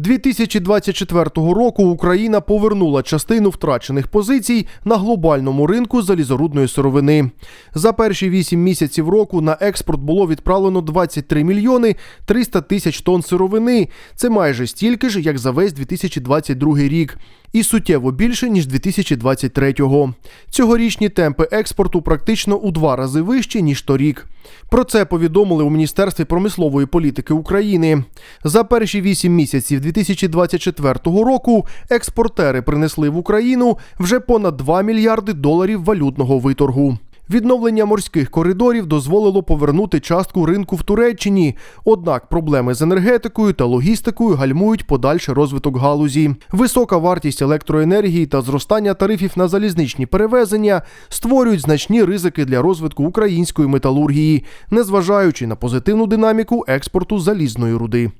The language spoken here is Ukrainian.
2024 року Україна повернула частину втрачених позицій на глобальному ринку залізорудної сировини. За перші 8 місяців року на експорт було відправлено 23 мільйони 300 тисяч тонн сировини. Це майже стільки ж, як за весь 2022 рік. І суттєво більше ніж 2023-го. Цьогорічні темпи експорту практично у два рази вищі ніж торік. Про це повідомили у Міністерстві промислової політики України. За перші вісім місяців 2024 року експортери принесли в Україну вже понад 2 мільярди доларів валютного виторгу. Відновлення морських коридорів дозволило повернути частку ринку в Туреччині. Однак проблеми з енергетикою та логістикою гальмують подальший розвиток галузі. Висока вартість електроенергії та зростання тарифів на залізничні перевезення створюють значні ризики для розвитку української металургії, незважаючи на позитивну динаміку експорту залізної руди.